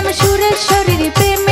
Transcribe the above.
নাম সুরেশ্বরীর প্রেম